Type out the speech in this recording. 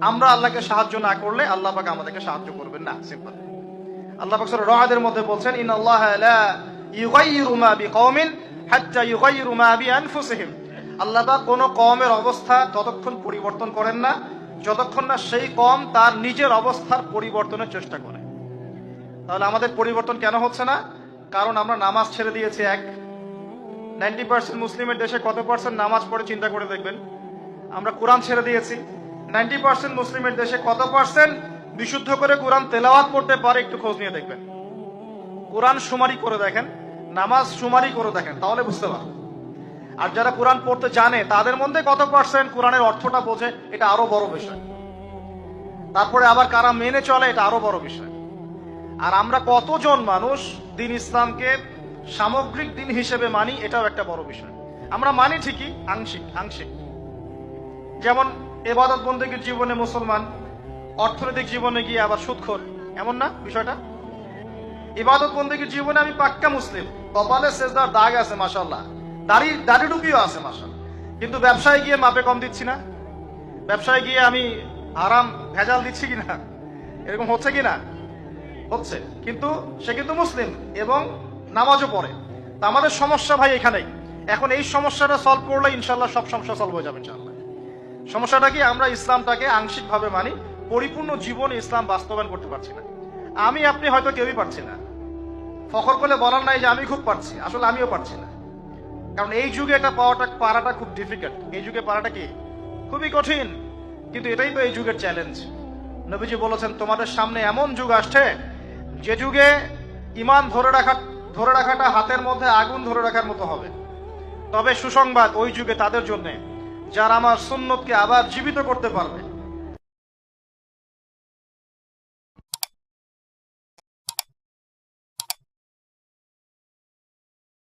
আমরা আল্লাহকে সাহায্য না করলে আল্লাহ পাক আমাদেরকে সাহায্য করবেন না। সিম্পল আল্লাহ পাক সূরা রআদের মধ্যে বলছেন ইন আল্লাহ লা ইউগাইয়িরু মা বিকওমিন হাত্তা ইউগাইয়িরু মা বিআনফুসিহিম। আল্লাহ পাক কোন কওমের অবস্থা ততক্ষণ পরিবর্তন করেন না, যতক্ষণ না সেই কম তার নিজের অবস্থার পরিবর্তনের চেষ্টা করে। তাহলে আমাদের পরিবর্তন কেন হচ্ছে না? কারণ আমরা নামাজ ছেড়ে দিয়েছি, এক। নাইনটি পার্সেন্ট মুসলিমের দেশে কত পার্সেন্ট নামাজ পড়ে চিন্তা করে দেখবেন? আমরা কোরআন ছেড়ে দিয়েছি নাইনটি পার্সেন্ট মুসলিমের দেশে কত পার্সেন্ট? বিশুদ্ধ করে কোরআন তেলাওয়াত করতে পারে, একটু খোঁজ নিয়ে দেখবেন। কোরআন সুমারি করে দেখেন, নামাজ সুমারি করে দেখেন, তাহলে বুঝতে পারবেন। আর যারা কোরআন পড়তে জানে, তাদের মধ্যে কত পার্সেন্ট কোরআনের অর্থটা বোঝে, এটা আরও বড় বিষয়। তারপরে আবার কারা মেনে চলে, এটা আরও বড় বিষয়। আর আমরা কতজন মানুষ দিন ইসলামকে সামগ্রিক দিন হিসেবে মানি, এটাও একটা বড় বিষয়। আমরা মানি ঠিকই, আংশিক আংশিক। যেমন এবাদত বন্দীগীর জীবনে মুসলমান? অর্থনৈতিক জীবনে গিয়ে আবার সুদখোর? এমন না বিষয়টা? ইবাদত বন্দীগীর জীবনে আমি পাক্কা মুসলিম? কপালে সেজদার দাগ আছে মাসাল্লাহ দাড়ি দাড়ি টুপিও আছে মাসাল্লাহ কিন্তু ব্যবসায় গিয়ে মাপে কম দিচ্ছি না? ব্যবসায় গিয়ে আমি আরাম ভেজাল দিচ্ছি কিনা? এরকম হচ্ছে কিনা? হচ্ছে। কিন্তু সে কিন্তু মুসলিম এবং নামাজও পড়ে। তা আমাদের সমস্যা ভাই এখানেই। এখন এই সমস্যাটা সলভ করলে ইনশাল্লাহ সব সমস্যা সলভ হয়ে যাবে ইনশাল্লাহ সমস্যাটা কি? আমরা ইসলামটাকে আংশিকভাবে মানি, পরিপূর্ণ জীবনে ইসলাম বাস্তবায়ন করতে পারছি না। আমি, আপনি হয়তো কেউই পারছি না। ফখর করলে বলার নাই যে আমি খুব পারছি, আসলে আমিও পারছি না। কারণ এই যুগে এটা পাওয়াটা, পারাটা খুব ডিফিকাল্ট এই যুগে পারাটা কি? খুবই কঠিন। কিন্তু এটাই তো এই যুগের চ্যালেঞ্জ নবীজি বলেছেন, তোমাদের সামনে এমন যুগ আসছে, যে যুগে ইমান ধরে রাখা, ধরে রাখাটা হাতের মধ্যে আগুন ধরে রাখার মতো হবে। তবে সুসংবাদ ওই যুগে তাদের জন্য যারা আমার সুন্নতকে আবার জীবিত করতে পারবে।